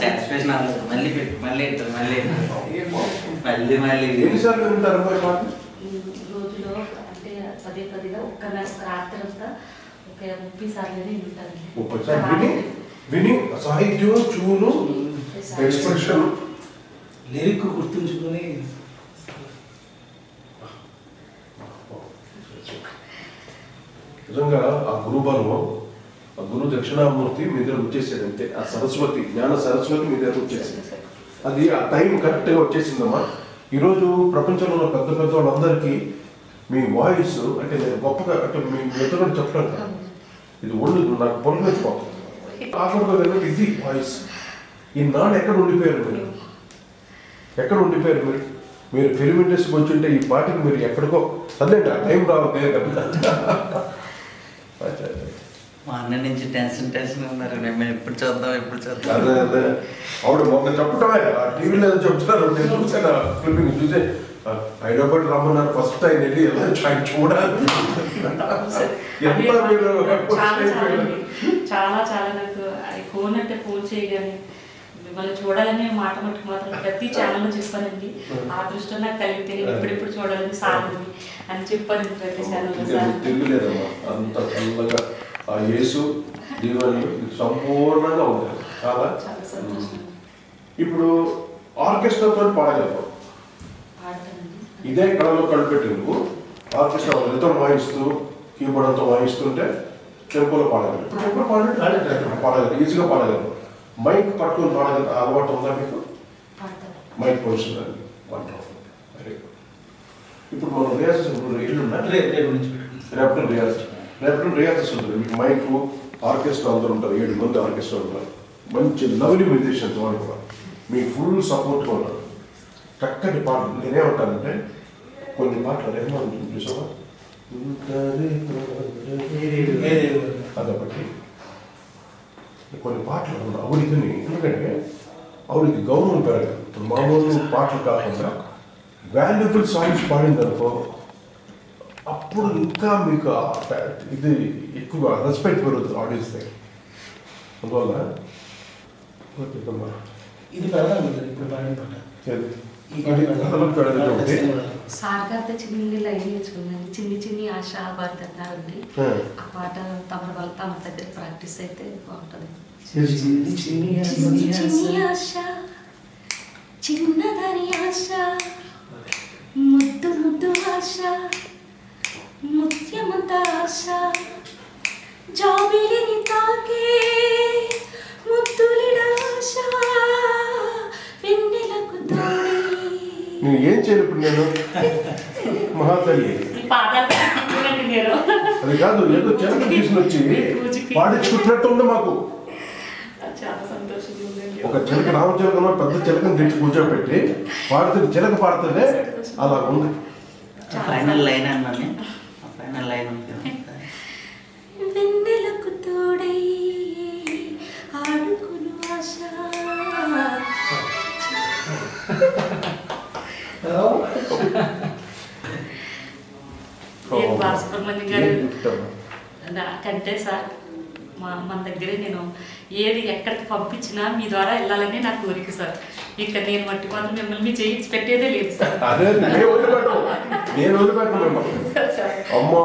Satisfaction అవ్వలేదు. మళ్ళీ పెట్టు మళ్ళీ పెట్టు మళ్ళీ పెట్టు. మళ్ళీ మళ్ళీ ఎన్నిసార్లు వింటారు అమ్మాయి పాట రోజులో అంటే పదే పదిగా ఒక్క రాత్రి అంతా ఒక ముప్పై సార్లు. విని విని సాహిత్యం చూను ఎక్స్ప్రెషన్. లిరిక్ గుర్తుంచుకొని. నిజంగా ఆ గురుబలం గురు దక్షిణామూర్తి మీ దగ్గర వచ్చేసాడు అంతే. ఆ సరస్వతి జ్ఞాన సరస్వతి మీ దగ్గర వచ్చేసింది అది ఆ టైం కరెక్ట్గా వచ్చేసిందమ్మా. ఈరోజు ప్రపంచంలో ఉన్న పెద్ద పెద్ద వాళ్ళందరికీ మీ వాయిస్ అంటే నేను గొప్పగా అంటే మీ ఇద్దరు చెప్పడం కాదు. ఇది ఒళ్ళు నాకు పొలం వచ్చిపోతుంది ఇది వాయిస్ ఈనాడు ఎక్కడ ఉండిపోయారు మీరు? ఎక్కడ ఉండిపోయారు మీరు? మీరు ఫిలిం ఇండస్ట్రీకి వచ్చి ఉంటే ఈ పాటకి మీరు ఎక్కడికో. అదే ఆ టైం రావాలి కదా. మా అన్న నుంచి టెన్షన్ టెన్షన్ ఉన్నారు. మేము ఎప్పుడు చూద్దాం ఎప్పుడు చూద్దాం. అదే అదే. ఆవిడ మొన్న చెప్పటమే. ఆ టీవీలో ఏదో చెప్తున్నారు. నేను చూసాను క్లిప్పింగ్ చూసే ఆ, హైదరాబాద్ రమ్మన్నారు. ఫస్ట్ ఆయన వెళ్ళి ఆయన చూడాలి? ఎంత మీరు చాలా చాలా నాకు అది ఫోన్ అంటే ఫోన్ చేయగానే మిమ్మల్ని చూడాలని మాట మట్టుకు మాత్రం ప్రతి ఛానల్లో చెప్పానండి. ఆ దృష్టి నాకు కలిగితే ఇప్పుడిప్పుడు చూడాలని సాగుంది అని చెప్పాను ప్రతి ఛానల్లో ఆ యేసు దీవెనలు సంపూర్ణంగా ఉంటారు చాలా ఇప్పుడు ఆర్కెస్ట్రాతో పాడగలరు పాడతానండి. ఇదే కళలో కనిపెట్టేందుకు ఆర్కెస్ట్రా రితం వాయిస్తూ కీబోర్డ్ అంతా వాయిస్తుంటే టెంపోలో పాడగలరు ఇప్పుడు టెంపో పాడండి పాడగలరు ఈజీగా పాడగలరు మైక్ పట్టుకొని పాడగలరు అలవాటు ఉందా మీకు? మైక్ పొజిషన్ అది వండర్ఫుల్ వెరీ గుడ్ ఇప్పుడు మనం రియాజెస్ ఇప్పుడు ఎల్లున్నా రేపు రేపు నుంచి రియాజ్ రేపటి రియాజెస్ ఉంటుంది మీకు మైక్ ఆర్కెస్ట్రా అందరూ ఉంటారు ఏడు మంది ఆర్కెస్ట్రా ఉంటారు మంచి లవ్లీ మ్యూజిషియన్స్ వాళ్ళు కూడా మీకు ఫుల్ సపోర్ట్గా ఉన్నారు చక్కటి పాటలు నేనేమంటానంటే కొన్ని పాటలు రెహమాన్ చూసావా అదొకటి కొన్ని పాటలు ఉన్నాయి ఆవిడకి ఎందుకంటే ఆవిడకి గౌరవం పెరగదు మామూలు పాటలు కాకుండా వాల్యుబుల్ సాంగ్స్ పాడింది అనుకో అప్పుడు ఇంకా మీకు ఇది ఎక్కువ రెస్పెక్ట్ పెరుగుతుంది ఆడియన్స్ దగ్గర. అందువల్ల. ఇది పెడదాం కదా ఇప్పుడు పాడిన పాట సరే. గారితో చిన్ని లైన్ నేర్చుకున్నాను చిన్ని చిన్ని ఆశ అన్నారండి ఆ. ఆ పాట తమ వల్ల తమ దగ్గర ప్రాక్టీస్ అయితే బాగుంటుంది. చిన్ని చిన్ని చిన్ని ఆశ. చిన్ని ఆశ. చిన్నదని ఆశ. ముద్దు ముద్దు ఆశ. ముత్యమంత ఆశ జాబిలిని తాకే ముద్దులిడ ఆశ వెన్నెలకు నేను ఏం చేయాలి ఇప్పుడు నేను? మహాతల్లి. అది కాదు ఏదో చిలక తీసుకుని వచ్చి పాడించుకుంటున్నట్టు ఉంది మాకు. ఒక చిలక రామచిలకనో పెద్ద చిలకను తెచ్చి కూర్చోబెట్టి పాడుతుంది చిలక పాడుతుంది అలా ఉంది. ఫైనల్ లైన్ అన్నాను. వెన్నెలకు తోడై ఆడుకును ఆశ. బాలసుబ్రహ్మణ్యం గారు? నాకంటే సార్ మా మన దగ్గరే నేను ఏది ఎక్కడికి పంపించినా మీ ద్వారా వెళ్ళాలని నా కోరిక సార్. ఇక నేను మట్టి మాత్రం మిమ్మల్ని మీ చేయించి పెట్టేదే లేదు సార్. నేను వదిలిపెట్టను నేను వదిలిపెట్టను మిమ్మల్ని. అమ్మో